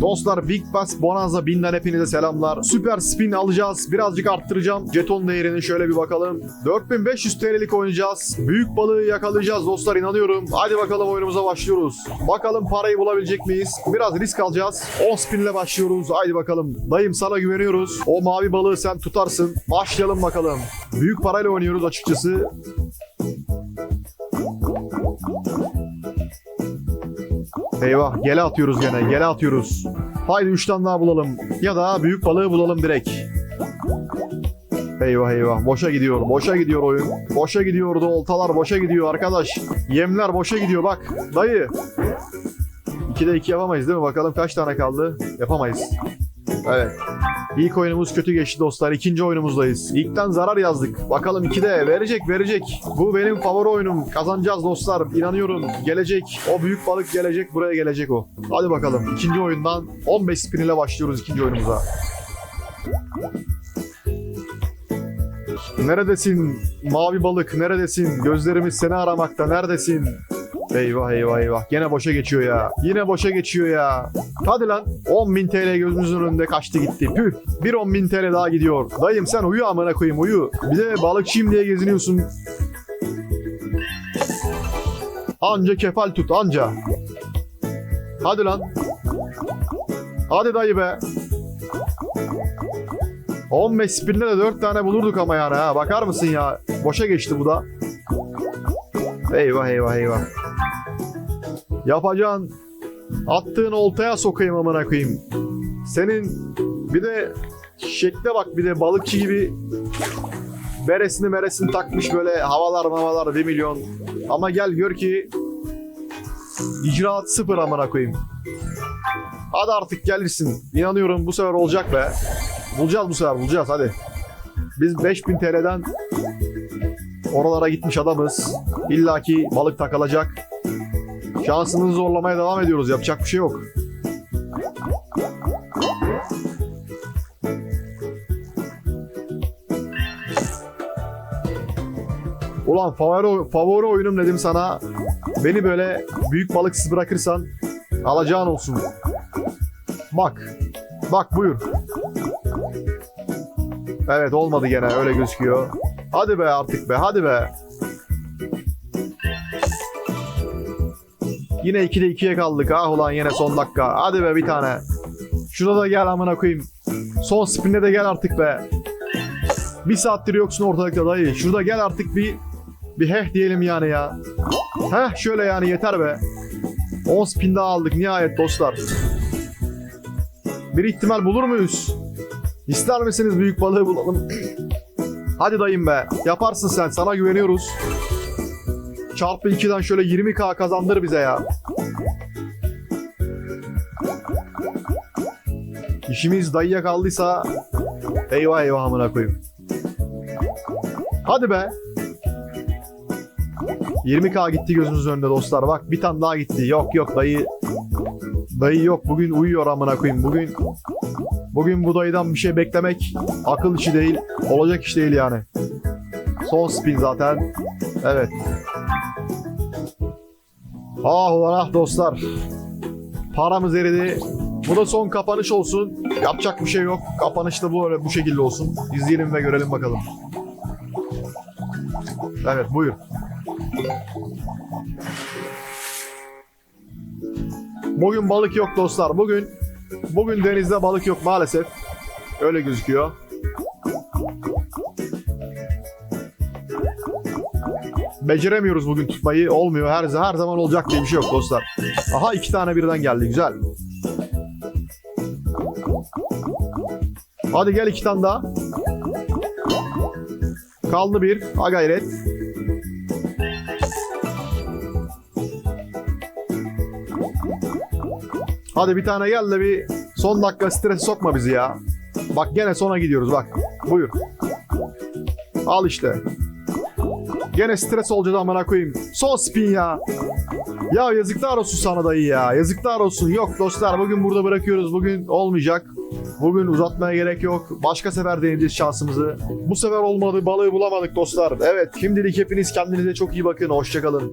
Dostlar Big Bass Bonanza binden hepinize selamlar. Süper spin alacağız. Birazcık arttıracağım. Jeton değerini şöyle bir bakalım. 4500 TL'lik oynayacağız. Büyük balığı yakalayacağız dostlar inanıyorum. Hadi bakalım oyunumuza başlıyoruz. Bakalım parayı bulabilecek miyiz? Biraz risk alacağız. 10 spin ile başlıyoruz. Haydi bakalım. Dayım sana güveniyoruz. O mavi balığı sen tutarsın. Başlayalım bakalım. Büyük parayla oynuyoruz açıkçası. Eyvah gele atıyoruz gene gele atıyoruz. Haydi 3 tane daha bulalım. Ya da büyük balığı bulalım direkt. Eyvah eyvah boşa gidiyor boşa gidiyor oyun. Boşa gidiyordu oltalar boşa gidiyor arkadaş. Yemler boşa gidiyor bak dayı. 2'de 2 yapamayız değil mi? Bakalım kaç tane kaldı? Yapamayız. Evet. İlk oyunumuz kötü geçti dostlar. İkinci oyunumuzdayız. İlkten zarar yazdık. Bakalım 2'de verecek verecek. Bu benim favori oyunum. Kazanacağız dostlar. İnanıyorum. Gelecek. O büyük balık gelecek. Buraya gelecek o. Hadi bakalım. İkinci oyundan 15 spin ile başlıyoruz ikinci oyunumuza. Neredesin mavi balık neredesin? Gözlerimiz seni aramakta neredesin? Eyvah eyvah eyvah. Gene boşa geçiyor ya. Yine boşa geçiyor ya. Hadi lan. 10.000 TL gözümüzün önünde kaçtı gitti. Püh. Bir 10.000 TL daha gidiyor. Dayım sen uyu amına koyayım uyu. Bir de balıkçıyım diye geziniyorsun. Anca kefal tut anca. Hadi lan. Hadi dayı be. 15 spinde de 4 tane bulurduk ama yani ha. Bakar mısın ya? Boşa geçti bu da. Eyvah eyvah eyvah. Yapacağın attığın oltaya sokayım amına koyayım. Senin bir de şekle bak bir de balıkçı gibi beresini meresini takmış böyle havalar mavalar 1 milyon. Ama gel gör ki icraat sıfır amına koyayım. Hadi artık gelirsin. İnanıyorum bu sefer olacak be. Bulacağız bu sefer bulacağız hadi. Biz 5000 TL'den oralara gitmiş adamız. İlla ki balık takılacak. Şansını zorlamaya devam ediyoruz. Yapacak bir şey yok. Ulan favori, favori oyunum dedim sana. Beni böyle büyük balıksız bırakırsan alacağın olsun. Bak. Bak buyur. Evet olmadı gene öyle gözüküyor. Hadi be artık be hadi be. Yine 2'de 2'ye kaldık. Ah ulan yine son dakika. Hadi be bir tane. Şurada da gel amına koyayım. Son spinde de gel artık be. Bir saattir yoksun ortalıkta dayı. Şurada gel artık bir bir heh diyelim yani ya. Heh şöyle yani yeter be. 10 spin daha aldık nihayet dostlar. Bir ihtimal bulur muyuz? İster misiniz büyük balığı bulalım? Hadi dayım be. Yaparsın sen. Sana güveniyoruz. Çarpı 2'den şöyle 20k kazandır bize ya. İşimiz dayıya kaldıysa eyvah eyvah amına koyayım. Hadi be. 20k gitti gözümüzün önünde dostlar. Bak bir tane daha gitti. Yok yok dayı. Dayı yok. Bugün uyuyor amına koyayım. Bugün Bugün bu dayıdan bir şey beklemek akıl işi değil, olacak iş değil yani. Son spin zaten. Evet. Ah ulan ah dostlar. Paramız eridi. Bu da son kapanış olsun. Yapacak bir şey yok. Kapanış da bu öyle bu şekilde olsun. İzleyelim ve görelim bakalım. Evet buyur. Bugün balık yok dostlar. Bugün Bugün denizde balık yok maalesef. Öyle gözüküyor. Beceremiyoruz bugün tutmayı. Olmuyor. Her, her zaman olacak diye bir şey yok dostlar. Aha iki tane birden geldi. Güzel. Hadi gel iki tane daha. Kaldı bir. Ha gayret. Hadi bir tane gel de bir son dakika stres sokma bizi ya. Bak gene sona gidiyoruz bak. Buyur. Al işte. Gene stres olacağız amına koyayım. Son spin ya. Ya yazıklar olsun sana dayı ya. Yazıklar olsun. Yok dostlar bugün burada bırakıyoruz. Bugün olmayacak. Bugün uzatmaya gerek yok. Başka sefer deneyeceğiz şansımızı. Bu sefer olmadı. Balığı bulamadık dostlar. Evet şimdilik hepiniz kendinize çok iyi bakın. Hoşçakalın.